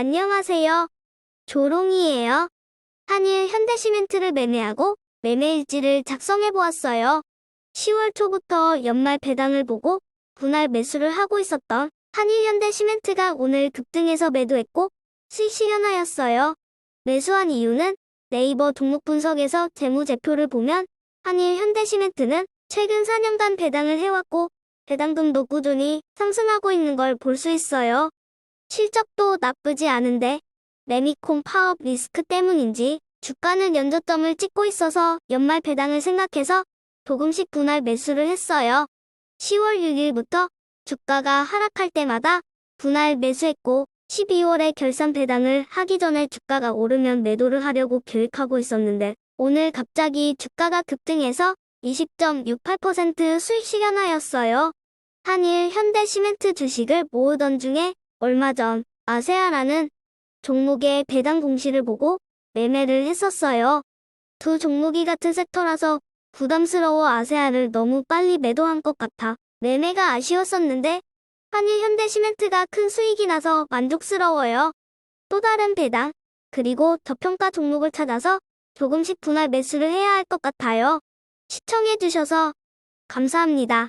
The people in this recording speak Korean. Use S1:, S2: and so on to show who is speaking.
S1: 안녕하세요. 조롱이에요. 한일 현대시멘트를 매매하고 매매일지를 작성해 보았어요. 10월 초부터 연말 배당을 보고 분할 매수를 하고 있었던 한일 현대시멘트가 오늘 급등해서 매도했고 수익 실현하였어요. 매수한 이유는 네이버 종목 분석에서 재무제표를 보면 한일 현대시멘트는 최근 4년간 배당을 해왔고 배당금도 꾸준히 상승하고 있는 걸 볼 수 있어요. 실적도 나쁘지 않은데 레미콘 파업 리스크 때문인지 주가는 연저점을 찍고 있어서 연말 배당을 생각해서 조금씩 분할 매수를 했어요. 10월 6일부터 주가가 하락할 때마다 분할 매수했고 12월에 결산 배당을 하기 전에 주가가 오르면 매도를 하려고 계획하고 있었는데 오늘 갑자기 주가가 급등해서 20.68% 수익 실현하였어요. 한일 현대시멘트 주식을 모으던 중에 얼마 전 아세아라는 종목의 배당 공시를 보고 매매를 했었어요. 두 종목이 같은 섹터라서 부담스러워 아세아를 너무 빨리 매도한 것 같아 매매가 아쉬웠었는데 한일 현대시멘트가 큰 수익이 나서 만족스러워요. 또 다른 배당 그리고 저평가 종목을 찾아서 조금씩 분할 매수를 해야 할 것 같아요. 시청해주셔서 감사합니다.